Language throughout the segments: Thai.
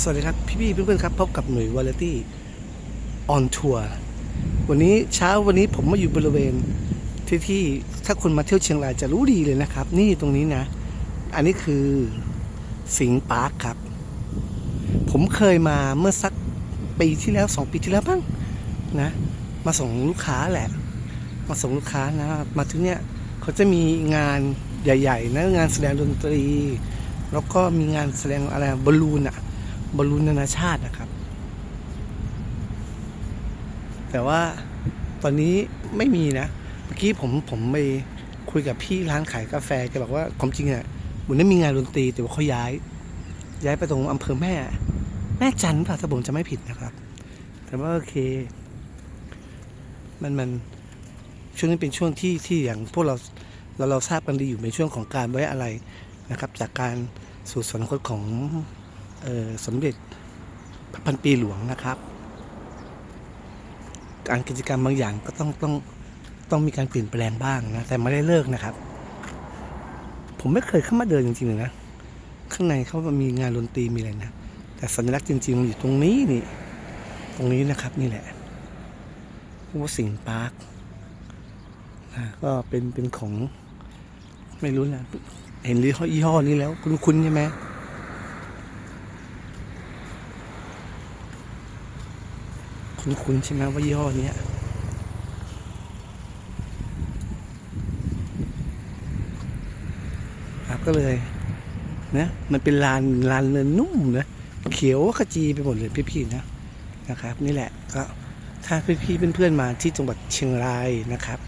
สวัสดีครับ พี่ๆเพื่อนๆครับ พบกับหน่วยวาเลตี้ออนทัวร์วันนี้เช้าวันนี้ผมมาอยู่บริเวณที่ที่ถ้าคนมาเที่ยวเชียงรายจะรู้ดีเลยนะครับ นี่ตรงนี้นะ อันนี้คือสิงห์ปาร์คครับ ผมเคยมาเมื่อสักปีที่แล้วสองปีที่แล้วบ้างนะ มาส่งลูกค้าแหละ มาส่งลูกค้านะ มาถึงเนี้ยเขาจะมีงานใหญ่ ๆนะงานแสดงดนตรี แล้วก็มีงานแสดงอะไรบอลลูนอะ บอลลูนนานาชาตินะครับ แต่ว่าตอนนี้ไม่มีนะ เมื่อกี้ผมผมไปคุยกับพี่ร้านขายกาแฟแกบอกว่าความจริงอะมันไม่มีงานดนตรีแต่ว่าเขาย้าย ย้ายไปตรงอำเภอแม่ แม่จันทร์ป่ะถ้าผมจะไม่ผิดนะครับ แต่ว่าโอเค มันมันช่วงนี้เป็นช่วงที่ที่อย่างพวกเราเราเราทราบกันดีอยู่ในช่วงของการไว้อะไรนะครับ จากการสู่สวรรคตของ สมเด็จพระพันปีหลวงนะครับ การกิจกรรมบางอย่างก็ต้องต้องต้องมีการเปลี่ยนแปลงบ้างนะ แต่ไม่ได้เลิกนะครับ ผมไม่เคยเข้ามาเดินจริงๆเลยนะ ข้างในเขามีงานดนตรีมีอะไรนะ แต่สัญลักษณ์จริงๆมันอยู่ตรงนี้นี่ ตรงนี้นะครับนี่แหละว่าสิงปาร์คนะก็เป็นเป็นของไม่รู้นะเห็นยี่ห้อยี่ห้อนี้แล้ว คุณคุณใช่ไหม คุณคุณใช่ไหมว่ายี่ห้อนี้ครับก็เลยนะมันเป็นลานลานเนินนุ่มนะเขียวขจีไปหมดเลยพี่ๆนะนะครับ นี่แหละก็ถ้าพี่ๆเพื่อนๆมาที่จังหวัดเชียงรายนะครับ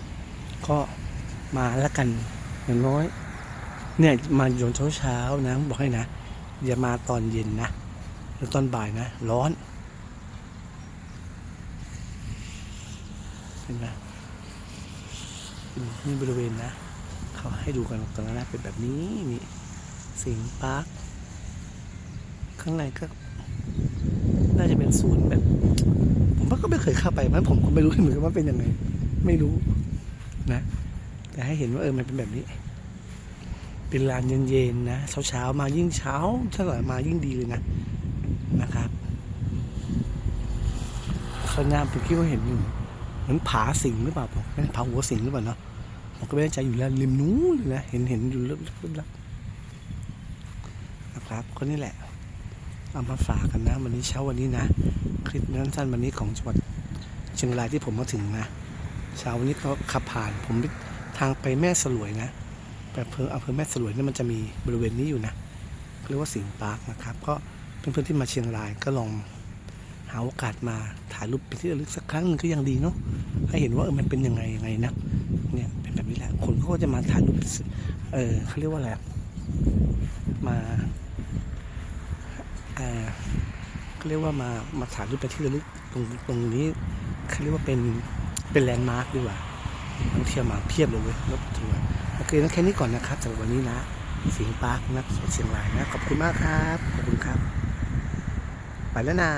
ก็มาล้วกันอย่างน้อย เนี่ยมาโยนเช้าๆนะบอกให้นะอย่ามาตอนเย็นนะหรือตอนบ่ายนะ ร้อน เห็นไหมนี่บริเวณนะ เขาให้ดูกันตรงนั้นเป็นแบบนี้นี่สิงปาร์คข้างในก็ น่าจะเป็นศูนย์แบบ ผมก็ไม่เคยเข้าไปมันผมก็ไม่รู้เหมือนกันว่าเป็นยังไง ไม่รู้นะ แต่ให้เห็นว่าเออมันเป็นแบบนี้ เป็นลานเย็นๆนะเช้าๆมายิ่งเช้าถ้าหน่มายิ่งดีเลยนะนะครับข้างหน้าผมคิดว่าเห็นอยู่ มือนผาสิงหรือเปล่าผมผาหัวสิงหรือเปล่าเนาะผมก็ไม่แน่ใจอยู่แล้วริมนู้นเลยนะเห็นเห็นอยู่ลึกๆนะครับก็นี่แหละเอามาฝากกันนะ วันนี้เช้าวันนี้นะ คลิปนั้นสั้นๆวันนี้ของจังหวัดเชียงรายที่ผมมาถึงนะเช้าวันนี้เขาขับผ่านผมทางไปแม่สลวยนะไปอำเภออำเภอแม่สลวยนี่มันจะมีบริเวณนี้อยู่นะเขาเรียกว่าสิงห์ปาร์คนะครับ ก็เพื่อนๆที่มาเชียงรายก็ลอง หาโอกาสมาถ่ายรูปไปนที่ระลึกสักครั้งหนึงก็ยังดีเนาะให้เห็นว่าเออมันเป็นยังไงยังไงนะเนี่ยเป็นแบบนี้แหละคนเขาก็จะมาถ่ายรูปเออเขาเรียกว่าอะไรมาอ่าเขาเรียกว่ามามาถ่ายรูปไปที่ระลึกตรงตรงนี้เขาเรียกว่าเป็นเป็นแลนด์มาร์คดีกว่าท่องเที่ยวมาเพียบเลยเว้ยรถทัวร์โอเคนั้นแค่นี้ก่อนนะครับสำหรับวันนี้นะสิงปาร์คนะเชียงรายนะ ขอบคุณมากครับ ขอบคุณครับ ไปแล้วนะ